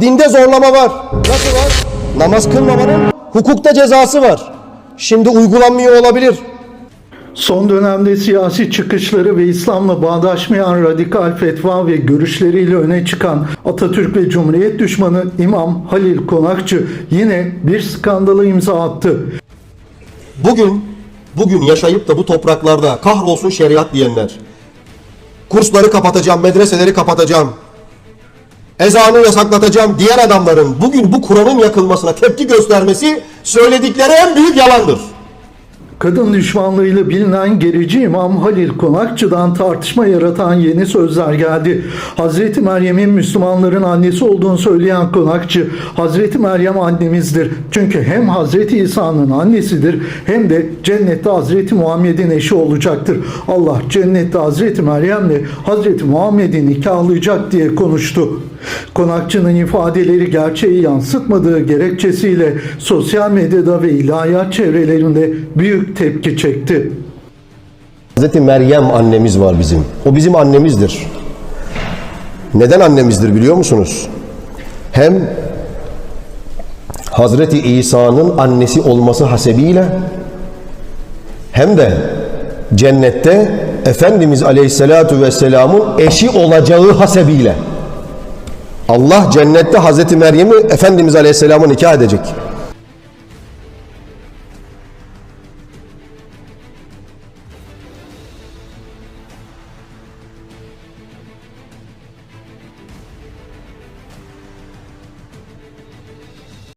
Dinde zorlama var. Nasıl var? Namaz kılmamanın hukukta cezası var. Şimdi uygulanmıyor olabilir. Son dönemde siyasi çıkışları ve İslam'la bağdaşmayan radikal fetva ve görüşleriyle öne çıkan Atatürk ve Cumhuriyet düşmanı İmam Halil Konakçı yine bir skandala imza attı. Bugün, bugün yaşayıp da bu topraklarda kahrolsun şeriat diyenler, kursları kapatacağım, medreseleri kapatacağım, ezanı yasaklatacağım diyen adamların bugün bu Kur'an'ın yakılmasına tepki göstermesi söyledikleri en büyük yalandır. Kadın düşmanlığıyla bilinen gerici İmam Halil Konakçı'dan tartışma yaratan yeni sözler geldi. Hazreti Meryem'in Müslümanların annesi olduğunu söyleyen Konakçı, Hazreti Meryem annemizdir. Çünkü hem Hazreti İsa'nın annesidir hem de cennette Hazreti Muhammed'in eşi olacaktır. Allah cennette Hazreti Meryem'le Hazreti Muhammed'i nikahlayacak diye konuştu. Konakçı'nın ifadeleri gerçeği yansıtmadığı gerekçesiyle sosyal medyada ve ilahiyat çevrelerinde büyük tepki çekti. Hazreti Meryem annemiz var bizim. O bizim annemizdir. Neden annemizdir biliyor musunuz? Hem Hazreti İsa'nın annesi olması hasebiyle hem de cennette Efendimiz Aleyhisselatu Vesselam'ın eşi olacağı hasebiyle. Allah cennette Hazreti Meryem'i Efendimiz Aleyhisselam'a nikah edecek.